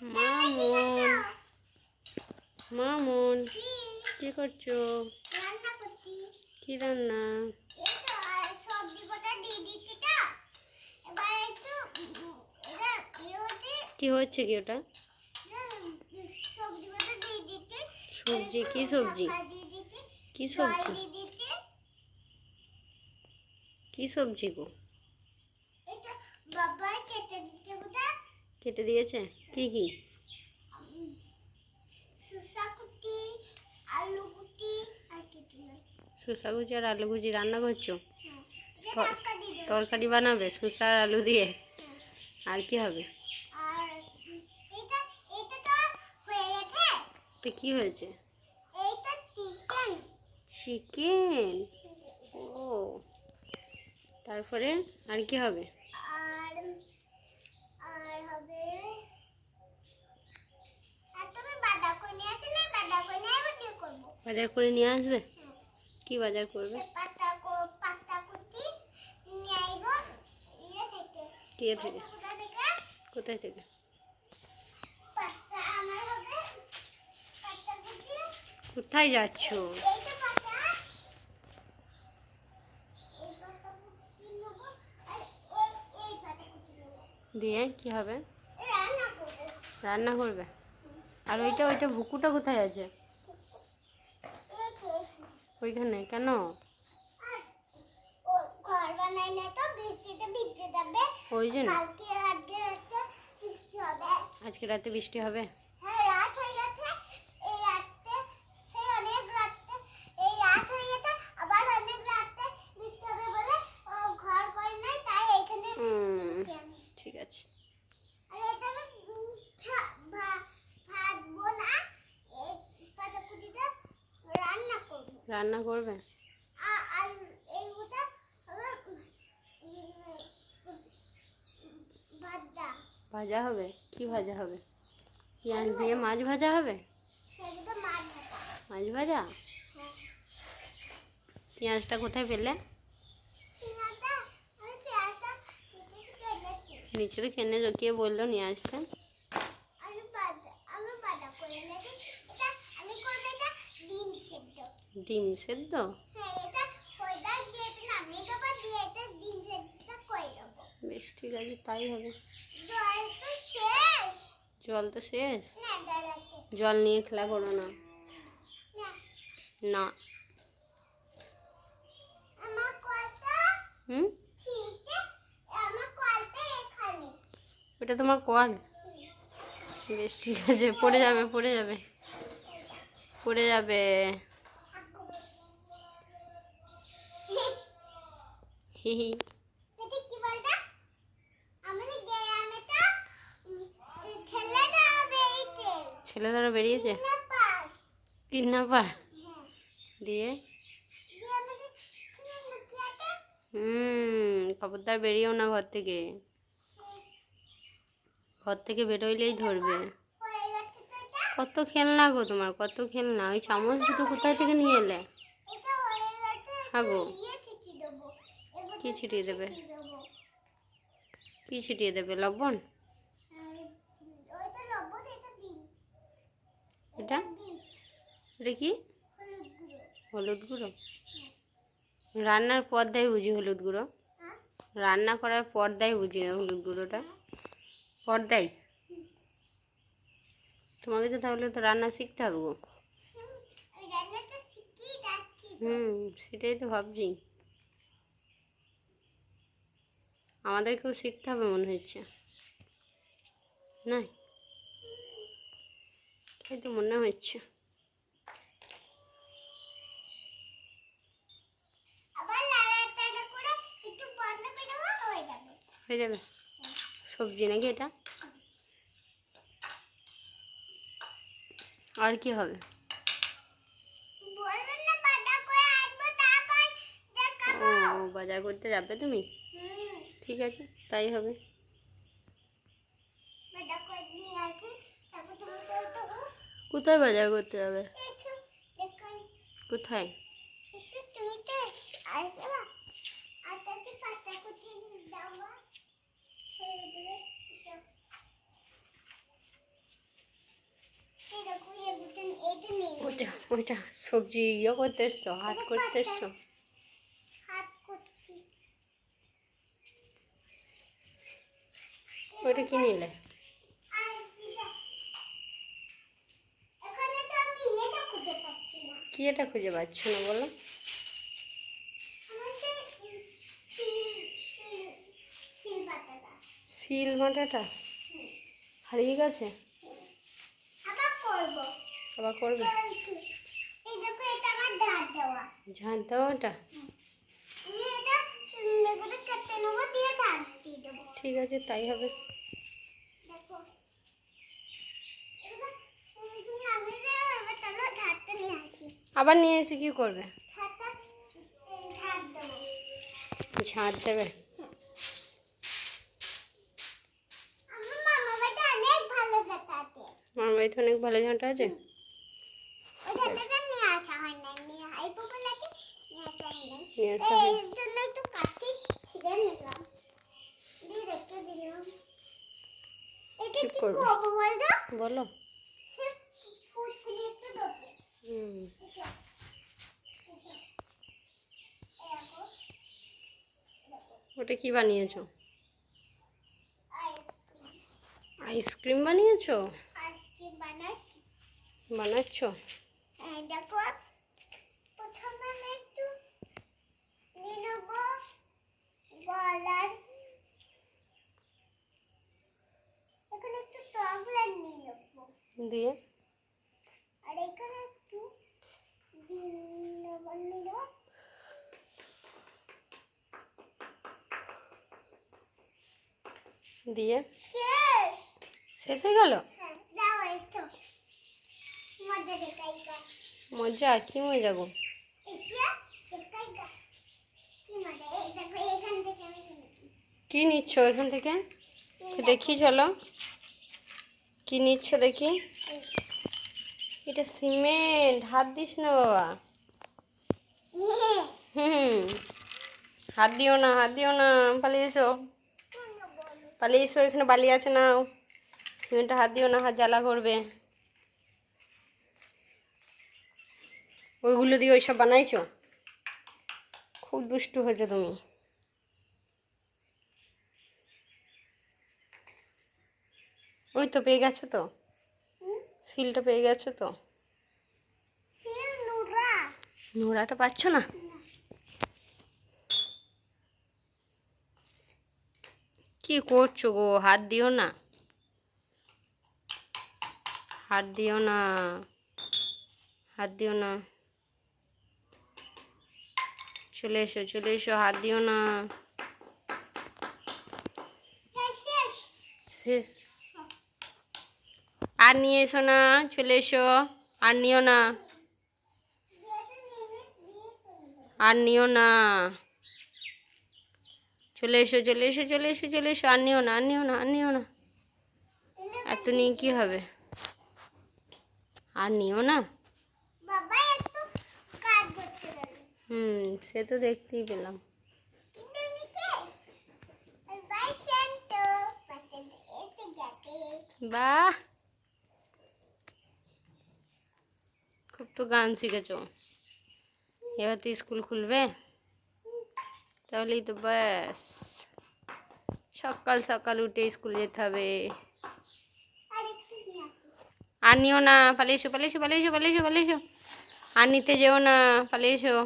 মামুন। মামুন, কি করছ? কি রান্না? কি হচ্ছে কি ওটা? সবজি, কি সবজি? কি সবজি? কি সবজি গো এটা বাবা কেটে দিচ্ছে কোথা কেটে দিয়েছে? কি কি? শসা কুচি আর আলু কুচি রান্না করছ? হ্যাঁ। তরকারি বানাবে শসা আর আলু দিয়ে? হ্যাঁ। আর কি হবে? কি হয়েছে? চিকেন? ও। তারপরে আর কি হবে আর আর হবে আর তুমি বাদা কই নিয়ে আসলে বাদা কই নিয়ে আমি করব বাজার করে নিয়ে আসবে? কি বাজার করবে? কো থেকে। কোথায় থেকে? কোথায় যাচ্ছ? দিয়ে কি হবে? রান্না করবে। আর ওইটা ওইটা ভুকুটা কোথায় আছে? ওইখানে কেন? ওই জন্য আজকে রাতে বৃষ্টি হবে হ্যাঁ রাত হয়ে গেছে এই রাতে সে অনেক রাতে এই রাত হয়ে গেছে আবার অনেক রাতে বৃষ্টি হবে বলে ও ঘর করে নাই তাই এখানে হুম বৃষ্টি হবে। ঠিক আছে আর এটা আমি উম, ভা- ভা- ভাজবো না এই পাতাকুটিটা রান্না করব রান্না করবে? ভাজা হবে? কি ভাজা হবে? পেঁয়াজ দিয়ে মাছ ভাজা হবে? মাছ ভাজা? পেঁয়াজটা কোথায় পেলে নিচে তো কেনে কে বলল নিয়ে আসতে আমি বাদা আমি বাদা করে এনেছি এটা আমি করব এটা ডিম সেদ্ধ ডিম সেদ্ধ হ্যাঁ এটা কয়টা দিয়ে এটা নামিয়ে দেবো দিয়ে এটা ডিম সেদ্ধটা করে দেবো? বেশ ঠিক আছে তাই হবে। জল তো শেষ। জল নিয়ে খেলা করো না। না। হুম? ওটা তোমার কল? বেশ ঠিক আছে পড়ে যাবে পড়ে যাবে। পড়ে যাবে। হি দেওয়া বেরিয়েছে। কিডন্যাপার দিয়ে? হুম খবরদার বেরিয়েও না ঘর থেকে। ঘর থেকে বেরোইলেই ধরবে। কত খেলনা গো তোমার কত খেলনা? ওই চামচ দুটো কোথায় থেকে নিয়ে এলে? হ্যাঁ গো ইয়ে ছিটিয়ে দেবো এগুলো কি ছিটিয়ে দেবে? কি ছিটিয়ে দেবে? লবণ? এটা? এটা কি? হলুদ গুঁড়ো। রান্নার পর দেয় বুঝি হলুদ গুঁড়ো। রান্না করার পর দেয় বুঝি হলুদ গুঁড়োটা। পর দেয় তোমাকে তো তাহলে তো রান্না শিখতে হবে গো। হুম সেটাই তো ভাবছি। আমাদেরকেও শিখতে হবে মনে হচ্ছে। না তাই তো মনে হচ্ছে। হয়ে যাবে। সবজি নাকি এটা? আর কি হবে? ও বাজার করতে যাবে তুমি? ঠিক আছে তাই হবে। কোথায় বাজার করতে হবে কোথায়? ওইটা ওইটা সবজি ইয়ে করতে এসছো হাট করতে এসছো ওইটা কি নিলে কি এটা খুঁজে পাচ্ছ না বলো? সিল সিল মাটাটা? হারিয়ে গেছে? আবার করবে? ঝাঁট দাও ওটা? ঠিক আছে তাই হবে দেখো এগুলো তুমি কি নামিয়ে দেওয়া হবে তাহলে ধারটা নিয়ে আসি আবার নিয়ে এসে কি করবে? ঝাঁট দেবে। আমার মামা বাড়িতে অনেক ভালো ঝাঁটা আছে? বলো সে পুচলি একটু দেবো হুম এসো এসো এই দেখো দেখো ওটা কি বানিয়েছো? আইসক্রিম বানিয়েছো? আইসক্রিম বানাচ্ছি দিয়ে? আর এখানে একটু ডিম নেব নিয়ে নেব দিয়ে? শেষ। হয়ে গেল? হ্যাঁ মজা কি মজা গো? কি নিচ্ছ এখান থেকে? দেখি চলো। কি নিচ্ছ দেখি। এটা সিমেন্ট। হাত দিস না বাবা। হুম। হাত দিও না, হাত দিও না, পালিয়ে এসো। পালিয়ে এসো, এখানে বালি আছে না। সিমেন্টটা হাত দিও না, হাত জ্বালা করবে। ওইগুলো দিয়ে ওইসব বানাইছো? খুব দুষ্টু হয়েছো তুমি। ওই তো পেয়ে গেছো তো? সিলটা পেয়ে গেছো তো। নোড়াটা পাচ্ছ না? কি করছ গো? হাত দিও না। হাত দিও না। হাত দিও না। চলে এসো চলে এসো, হাত দিও না। শেষ। আর নিয়ে এসো না, চলে এসো। আর নিও না। আর নিও না। চলে এসো চলে এসো চলে এসো চলে এসো। আর নিও না, আর নিও না, আর নিও না। এত নিয়ে কি হবে? আর নিও না? হুম, সে তো দেখতেই পেলাম। বাহ! তো গান শিখেছো এবার তো স্কুল খুলবে তাহলেই তো ব্যাস সকাল সকাল উঠে স্কুল যেতে হবে আর একটু নিয়ে আসি আর নিও না পালিয়ে এসো পালিয়ে এসো পালিয়ে এসো পালিয়ে এসো পালিয়ে এসো আর নিতে যেও না পালিয়ে এসো